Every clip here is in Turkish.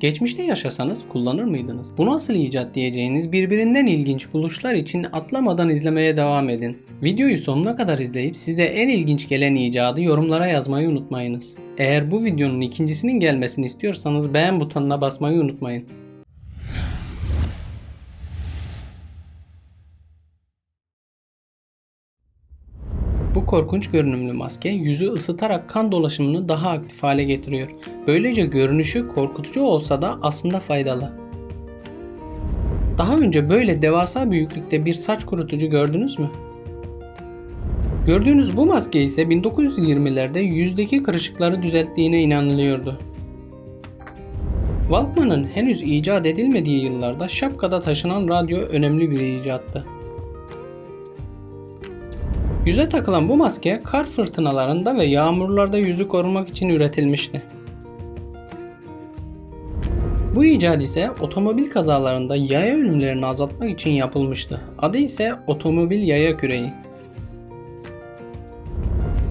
Geçmişte yaşasanız kullanır mıydınız? Bu nasıl icat diyeceğiniz birbirinden ilginç buluşlar için atlamadan izlemeye devam edin. Videoyu sonuna kadar izleyip size en ilginç gelen icadı yorumlara yazmayı unutmayınız. Eğer bu videonun ikincisinin gelmesini istiyorsanız beğen butonuna basmayı unutmayın. Korkunç görünümlü maske yüzü ısıtarak kan dolaşımını daha aktif hale getiriyor. Böylece görünüşü korkutucu olsa da aslında faydalı. Daha önce böyle devasa büyüklükte bir saç kurutucu gördünüz mü? Gördüğünüz bu maske ise 1920'lerde yüzdeki kırışıkları düzelttiğine inanılıyordu. Walkman'ın henüz icat edilmediği yıllarda şapkada taşınan radyo önemli bir icattı. Yüze takılan bu maske kar fırtınalarında ve yağmurlarda yüzü korumak için üretilmişti. Bu icat ise otomobil kazalarında yaya ölümlerini azaltmak için yapılmıştı. Adı ise otomobil yaya küreği.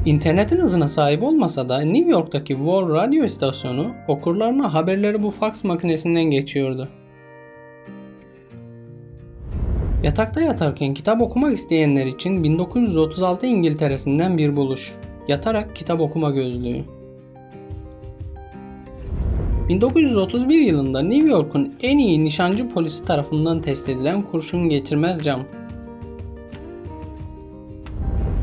İnternetin hızına sahip olmasa da New York'taki War radyo istasyonu okurlarına haberleri bu faks makinesinden geçiyordu. Yatakta yatarken kitap okumak isteyenler için 1936 İngiltere'sinden bir buluş. Yatarak kitap okuma gözlüğü. 1931 yılında New York'un en iyi nişancı polisi tarafından test edilen kurşun geçirmez cam.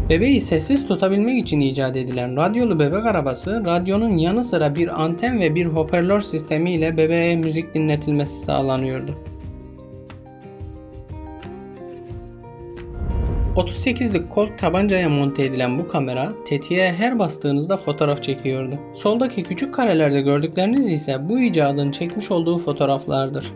Bebeği sessiz tutabilmek için icat edilen radyolu bebek arabası, radyonun yanı sıra bir anten ve bir hoparlör sistemi ile bebeğe müzik dinletilmesi sağlanıyordu. 38'lik Colt tabancaya monte edilen bu kamera tetiğe her bastığınızda fotoğraf çekiyordu. Soldaki küçük karelerde gördükleriniz ise bu icadın çekmiş olduğu fotoğraflardır.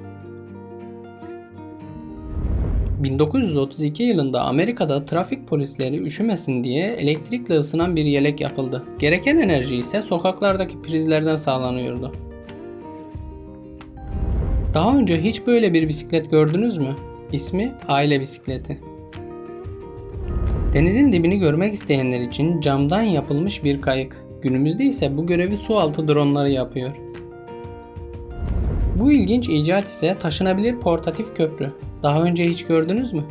1932 yılında Amerika'da trafik polisleri üşümesin diye elektrikle ısınan bir yelek yapıldı. Gereken enerji ise sokaklardaki prizlerden sağlanıyordu. Daha önce hiç böyle bir bisiklet gördünüz mü? İsmi aile bisikleti. Denizin dibini görmek isteyenler için camdan yapılmış bir kayık. Günümüzde ise bu görevi su altı dronları yapıyor. Bu ilginç icat ise taşınabilir portatif köprü. Daha önce hiç gördünüz mü?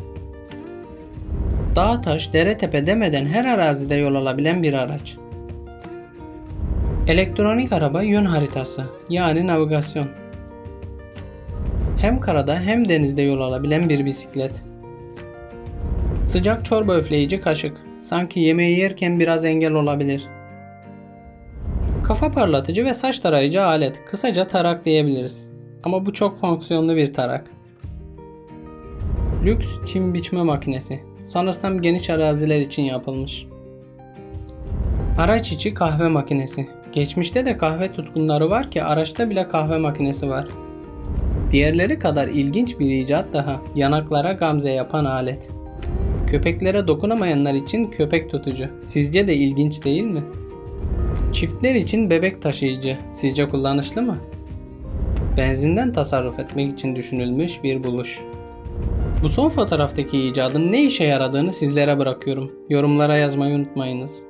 Dağ taş, dere tepe demeden her arazide yol alabilen bir araç. Elektronik araba yön haritası yani navigasyon. Hem karada hem denizde yol alabilen bir bisiklet. Sıcak çorba üfleyici kaşık. Sanki yemeği yerken biraz engel olabilir. Kafa parlatıcı ve saç tarayıcı alet. Kısaca tarak diyebiliriz. Ama bu çok fonksiyonlu bir tarak. Lüks çim biçme makinesi. Sanırsam geniş araziler için yapılmış. Araç içi kahve makinesi. Geçmişte de kahve tutkunları var ki araçta bile kahve makinesi var. Diğerleri kadar ilginç bir icat daha. Yanaklara gamze yapan alet. Köpeklere dokunamayanlar için köpek tutucu. Sizce de ilginç değil mi? Çiftler için bebek taşıyıcı. Sizce kullanışlı mı? Benzinden tasarruf etmek için düşünülmüş bir buluş. Bu son fotoğraftaki icadın ne işe yaradığını sizlere bırakıyorum. Yorumlara yazmayı unutmayınız.